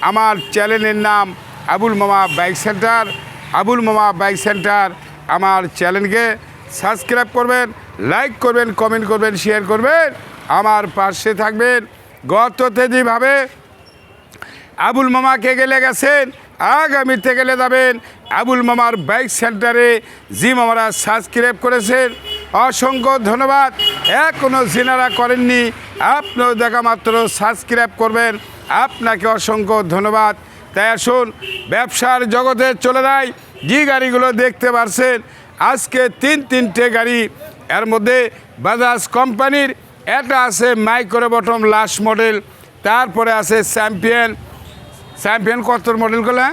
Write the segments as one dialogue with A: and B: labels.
A: আমার চ্যানেলের নাম আবুল মামা বাইক সেন্টার। আবুল মামা বাইক সেন্টার আমার চ্যানেলকে সাবস্ক্রাইব করবেন, লাইক করবেন, কমেন্ট করবেন, শেয়ার করবেন। আমার পাশে থাকবেন গততে যেভাবে আবুল মামাকে গেলে গেছেন আগামীতে গেলে যাবেন আবুল মামার বাইক সেন্টারে। জি মামারা সাবস্ক্রাইব করেছেন। অসংখ্য ধন্যবাদ। এখনও জিনারা করেননি। আপনিও দেখা মাত্র সাবস্ক্রাইব করবেন। আপনাকে অসংখ্য ধন্যবাদ। তাই আসুন, ব্যবসার জগতে চলে যায় যে গাড়িগুলো দেখতে পারছেন, আজকে তিন তিনটে গাড়ি। এর মধ্যে বাজাজ কোম্পানির, একটা আছে মাইক্রো বটম লাস্ট মডেল। তারপরে আছে চ্যাম্পিয়ন চ্যাম্পিয়ন কত মডেলগুলো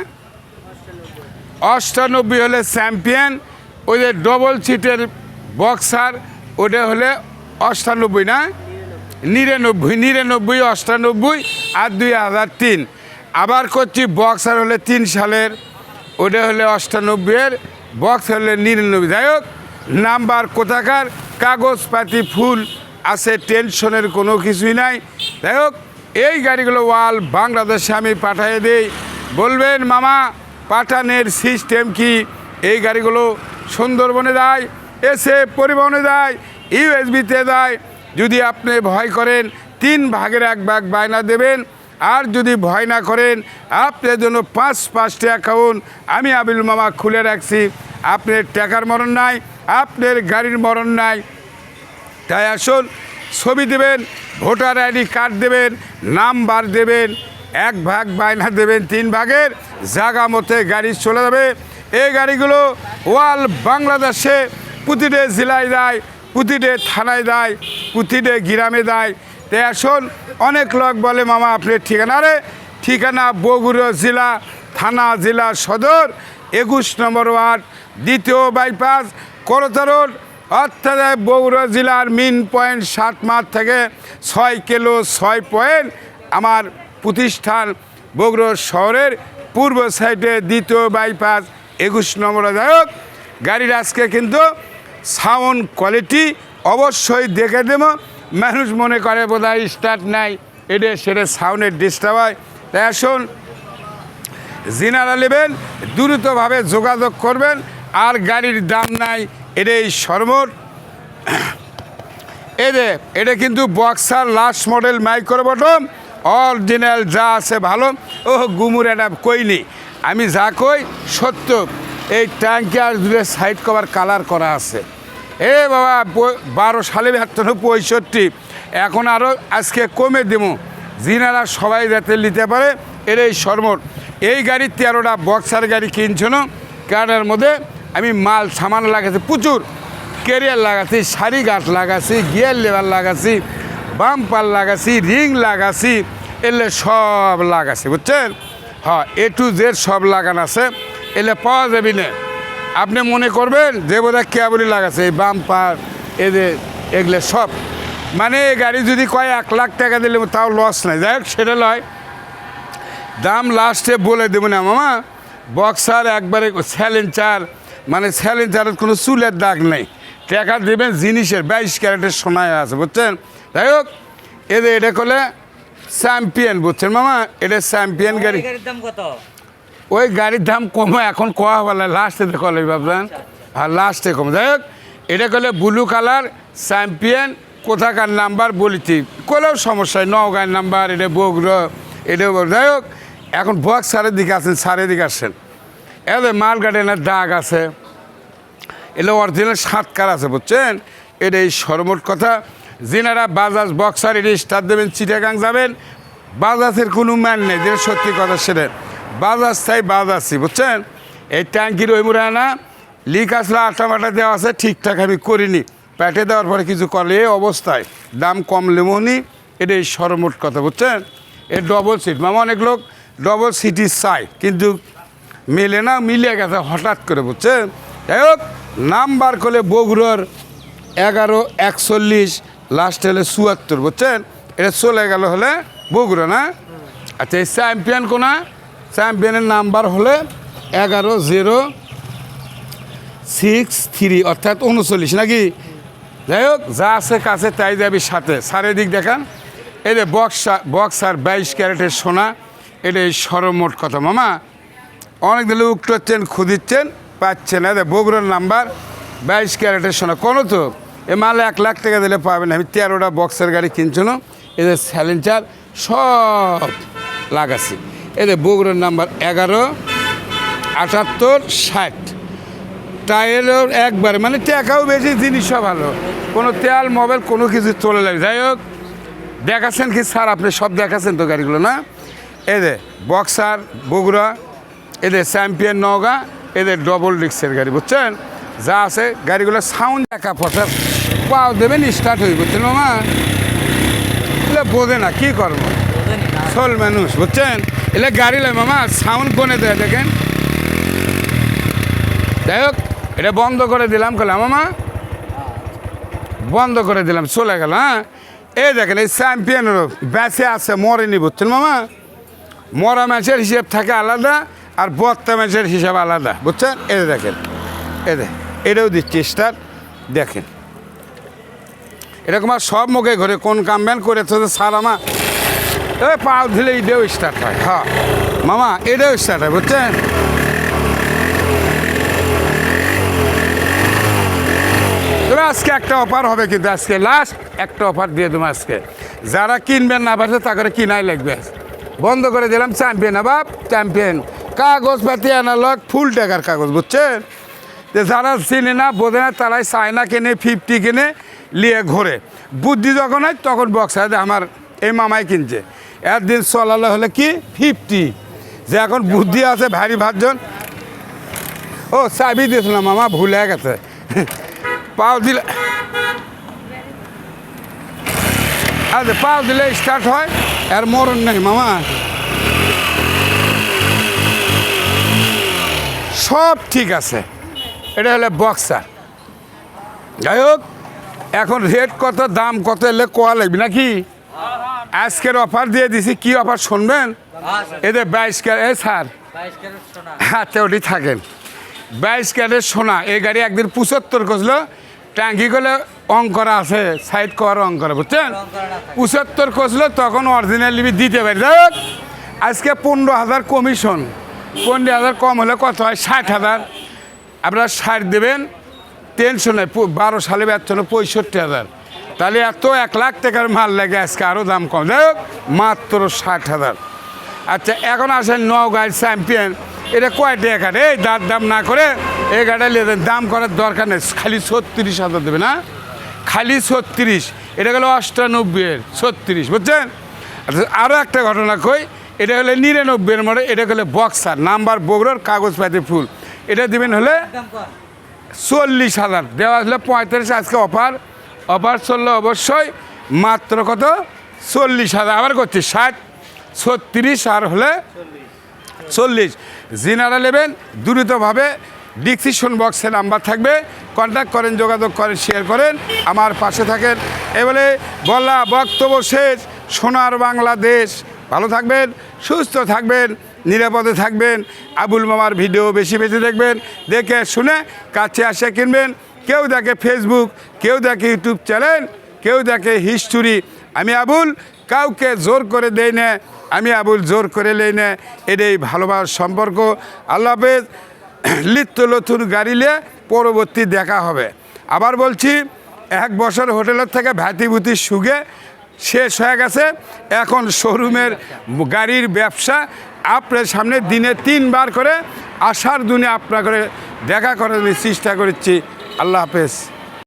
A: অষ্টানব্বই হলে চ্যাম্পিয়ন ওই যে ডবল সিটের বক্সার, ওটা হলে অষ্টানব্বই না? নিরানব্বই নিরানব্বই, অষ্টানব্বই আর দুই হাজার তিন। আবার করছি, বক্সার হলে তিন সালের, ওটা হলে অষ্টানব্বইয়ের, বক্স হলে নিরানব্বই। যাই হোক, নাম্বার কোথাকার কাগজপাতি ফুল আছে, টেনশনের কোনো কিছুই নাই। যাই হোক, এই গাড়িগুলো ওয়াল বাংলাদেশে আমি পাঠিয়ে দিই। বলবেন, মামা, পাঠানের সিস্টেম কি? এই গাড়িগুলো সুন্দরবনে যায় এসে পরিবহনে যায় ইউএসবিতে যায়। যদি আপনি ভয় করেন, তিন ভাগের এক ভাগ বায়না দেবেন। আর যদি ভয় না করেন, আপনার জন্য পাঁচ পাঁচটি অ্যাকাউন্ট আমি আবিল মামা খুলে রাখছি। আপনার টাকার মরণ নাই, আপনার গাড়ির মরণ নাই। তাই আসুন, ছবি দেবেন, ভোটার আইডি কার্ড দেবেন, নাম্বার দেবেন, এক ভাগ বায়না দেবেন, তিন ভাগের। জায়গা মতে গাড়ি চলে যাবে। এই গাড়িগুলো ওয়াল বাংলাদেশে প্রতিটি জেলায় দেয়, প্রতিটি থানায় দেয়, প্রতিটি গ্রামে দেয়। তাই আসুন, অনেক লোক বলে, মামা, আপনার ঠিকানা রে? ঠিকানা বগুড়া জেলা, থানা জেলা সদর, একুশ নম্বর ওয়ার্ড, দ্বিতীয় বাইপাস, করতা রোড, অর্থাৎ বগুড়া জেলার মিন পয়েন্ট সাত মাঠ থেকে ছয় কিলো ছয় পয়েন্ট। আমার প্রতিষ্ঠান বগুড়া শহরের পূর্ব সাইডে দ্বিতীয় বাইপাস, একুশ নম্বর যায়ক গাড়ির আজকে কিন্তু সাউন্ড কোয়ালিটি অবশ্যই দেখে দেব মানুষ মনে করে বোধহয় স্টার্ট নাই এটা সেটা সাউন্ডের ডিস্টার্ব হয়। তাই আসুন, জিনারা নেবেন, দ্রুতভাবে যোগাযোগ করবেন, আর গাড়ির দাম নাই এটাই সর্বর এদে এটা কিন্তু boxer last model micro bottom. Original যা আছে ভালো। ও গুমুর এটা কইনি। আমি যা কই, সত্য। এই ট্যাঙ্কি আর দূরে সাইড কভার কালার করা আছে। এ বাবা বারো সালে বাহাত্তর, পঁয়ষট্টি। এখন আরও আজকে কমে দেবো। জিনারা সবাই যাতে নিতে পারে এর এই সরমট এই গাড়ির তেরোটা বক্সার গাড়ি কিনছো না? কারণের মধ্যে আমি মাল, সামান লাগাচ্ছি, প্রচুর। কেরিয়ার লাগাচ্ছি সারি গাছ লাগাচ্ছি গিয়ার লেবার লাগাচ্ছি বাম্পার লাগাচ্ছি রিং লাগাচ্ছি, এলে সব লাগাচ্ছি, বুঝছেন? হ্যাঁ এ টু জেড সব লাগানো আছে। এলে পাওয়া যাবে না। আপনি মনে করবেন যে বোধহয় কেবলই লাগাচ্ছে এই বাম্পার এদের এগুলো সব। মানে এই গাড়ি যদি কয় এক লাখ টাকা দিলে তাও লস নাই। যাই হোক সেটা লয়। দাম লাস্টে বলে দেবো না মামা। বক্সার একবারে স্যালেঞ্চার মানে স্যালেঞ্চারের কোনো চুলের দাগ নেই। টাকা দেবেন জিনিসের বাইশ ক্যারেটের সোনায় আছে বুঝছেন? যাই হোক এদের এটা করলে চ্যাম্পিয়ন বুঝছেন মামা? এটা চ্যাম্পিয়ন গাড়ি।
B: দাম কত?
A: ওই গাড়ির দাম কমে, এখন কোয়া বলে লাস্টে কলে ভাবলেন আর লাস্টে কম। যাই এটা করলে ব্লু কালার চ্যাম্পিয়ন কোথাকার নাম্বার বলেছি কোলেও সমস্যা নওগাঁর নাম্বার এটা বগুড়ো, এটা যাই হোক, এখন বক্স সারের দিকে আসেন সারের দিকে আসেন। এদের মাল গার্ডেনের দাগ আছে, এলে অরিজিনাল সাতকার আছে, বুঝছেন? এটা এই সর্বমোট কথা। যিনারা বাজাজ বক্সার, এটা স্টার দেবেন, চিটাগাং যাবেন। বাজাজের কোনো ম্যান নেই, যেটা সত্যি কথা সেটা। বাজাজ চাই বাজাজই বুঝছেন? এই ট্যাঙ্কির ওই মুড়ে না লিক আসলে আটা মাটা দেওয়া আছে, ঠিকঠাক আমি করিনি। প্যাটে দেওয়ার পরে কিছু করলে এই অবস্থায় দাম কম লেমনি এটা এই সর্বমোট কথা, বুঝছেন? এ ডবল সিট মামা অনেক লোক ডবল সিটি চাই কিন্তু মেলে না মিলে গেছে হঠাৎ করে, বুঝছেন? যাই হোক, নাম্বার করলে বগুড়ার এগারো, একচল্লিশ লাস্ট হলে চুয়াত্তর, বুঝছেন? এটা চলে গেল হলে বগুড়া, না? আচ্ছা এই চ্যাম্পিয়ন কোনা? চ্যাম্পিয়নের নাম্বার হলে এগারো জিরো সিক্স থ্রি, অর্থাৎ উনচল্লিশ, নাকি? যাই হোক, যা আছে কাছে তাই যাবি সাথে। সারের দিক দেখান। এই যে বক্সা, বক্সার বাইশ ক্যারেটের সোনা এটা এই সরমোট কথা। মামা অনেক দিলে উঠছেন খুদিচ্ছেন পাচ্ছেন না। বগুড়ার নাম্বার, বাইশ ক্যারেটের সোনা। কোনো তো, এ মালে এক লাখ টাকা দিলে পাবেন। আমি তেরোটা বক্সের গাড়ি কিনছিল এদের স্যালেঞ্চার সব লাগাচ্ছি এদের বগুড়ার নাম্বার এগারো আটাত্তর ষাট। টায়ারও একবার মানে টাকাও বেশি জিনিসও ভালো। কোনো তেল মোবাইল কোনো কিছু চলে লাগে যাই হোক দেখাচ্ছেন কি স্যার আপনি সব দেখাচ্ছেন তো গাড়িগুলো না? এদের বক্সার বগুড়া এদের চ্যাম্পিয়ন নওগা এদের ডবল ডিক্সের গাড়ি বুঝছেন? যা আছে গাড়িগুলো সাউন্ড একা ফটা পাও দেবেন স্টার্ট হয়ে বুঝছেন মামা বোঝে না কী করব? সোল মানুষ বুঝছেন? এলে গাড়ি লয়, মামা সাউন্ড কোনে দেয় দেখেন। যাই হোক, এটা বন্ধ করে দিলাম কলাম মামা। বন্ধ করে দিলাম, চলে গেল হ্যাঁ? এই দেখেন, এই চ্যাম্পিয়নেরও ব্যাচে আছে, মরেনি বুঝছেন, মামা? মরা ম্যাচের হিসেব থাকে আলাদা, আর বত্তা ম্যাচের হিসাব আলাদা, বুঝছেন? এই দেখেন এ দেখ এটাও দিচ্ছি, স্টার, দেখেন। এরকম আর সব মুখে ঘরে কোন কামব্যান করেছে যে স্যার এ পাও দিলে এটাও স্টার্ট হয়। হ্যাঁ। মামা, এটাও স্টার্ট হয়, বুঝছেন? তবে আজকে একটা অফার হবে কিন্তু আজকে লাস্ট একটা অফার দিয়ে দেবো আজকে। যারা কিনবেন না পারছে তা করে কিনাই লাগবে। বন্ধ করে দিলাম চ্যাম্পিয়ন বাপ চ্যাম্পিয়ন কাগজপাতি অ্যানালগ ফুল টাকার কাগজ, বুঝছেন? যে যারা চিনে না, বোঝে না, তারাই চায়না কেনে, ফিফটি কিনে, নিয়ে ঘোরে। বুদ্ধি যখন হয়, তখন বক্স আমার এই মামাই কিনছে। একদিন চলালে হলে কি? ফিফটি। যে এখন বুদ্ধি আছে, ভারী ভাতজন। ও, চাবি দিয়েছিলাম মামা, ভুলে গেছে। পাও দিলে আচ্ছা পাও দিলে স্টার্ট হয়, আর মরণ নেই মামা। সব ঠিক আছে। এটা হলে বক্সার যাই হোক, এখন রেট কত, দাম কত, এলে কোয়া লাগবে নাকি? আজকের অফার দিয়ে দিছি কি অফার শুনবেন? এদের বাইশ ক্যারেট এ স্যার। আচ্ছা ওটি থাকেন। বাইশ ক্যারেট সোনা এই গাড়ি একদিন পঁচাত্তর করছিল ট্যাঙ্কি করলে অং করা আছে সাইড করার অং করা বুঝছেন? পঁচাত্তর করছিল তখন অরিজিনাল লিবি দিতে পারি। আজকে পনেরো হাজার কমিশন পনেরো হাজার কম হলে কত হয়? ষাট হাজার। আপনারা ষাট দেবেন টেনশন বারো সালে বেতন পঁয়ষট্টি হাজার। তাহলে এত এক লাখ টাকার মাল লাগে আজকে আরও দাম কম। যাই হোক মাত্র ষাট হাজার। আচ্ছা এখন আসেন নগাঁর চ্যাম্পিয়ন এটা কয় টাকা রে এই দাঁত দাম না করে এই যান। দাম করার দরকার নেই। খালি ছত্রিশ হাজার দেবে না? খালি ছত্রিশ। এটা গেলো অষ্টানব্বইয়ের ছত্রিশ বুঝছেন? আচ্ছা আরও একটা ঘটনা কই। এটা হলে নিরানব্বইয়ের মধ্যে এটা হলে বক্সার নাম্বার বগুড়ার কাগজপাতি ফুল। এটা দিবেন হলে চল্লিশ হাজার। দেওয়া হলে পঁয়তাল্লিশ আজকে অফার অফার চললে অবশ্যই, মাত্র কত? চল্লিশ হাজার। আবার করছি, ষাট, ছত্রিশ, আর হলে চল্লিশ। জিনারা নেবেন, দ্রুতভাবে ডিসিশন বক্সে নাম্বার থাকবে কন্ট্যাক্ট করেন, যোগাযোগ করেন শেয়ার করেন, আমার পাশে থাকেন। এবারে বলা বক্তব্য শেষ, সোনার বাংলাদেশ। ভালো থাকবেন, সুস্থ থাকবেন, নিরাপদে থাকবেন। আবুল মামার ভিডিও বেশি বেশি দেখবেন, দেখে শুনে কাছে আসে কিনবেন। কেউ দেখে ফেসবুক কেউ দেখে ইউটিউব চ্যানেল কেউ দেখে হিস্টোরি আমি আবুল, কাউকে জোর করে দেই না, আমি আবুল জোর করে লেই না, এটাই ভালোবাসার সম্পর্ক। আল্লাহ হাফেজ, লিপ্ত নতুন গাড়িলে পরবর্তী দেখা হবে। আবার বলছি, এক বছর হোটেলের থেকে ভ্যাতিভূতি সুগে শেষ হয়ে গেছে। এখন শোরুমের গাড়ির ব্যবসা আপনার সামনে দিনে তিনবার করে আসার দিনে আপনার করে দেখা করার চেষ্টা করছি। আল্লাহ হাফেজ।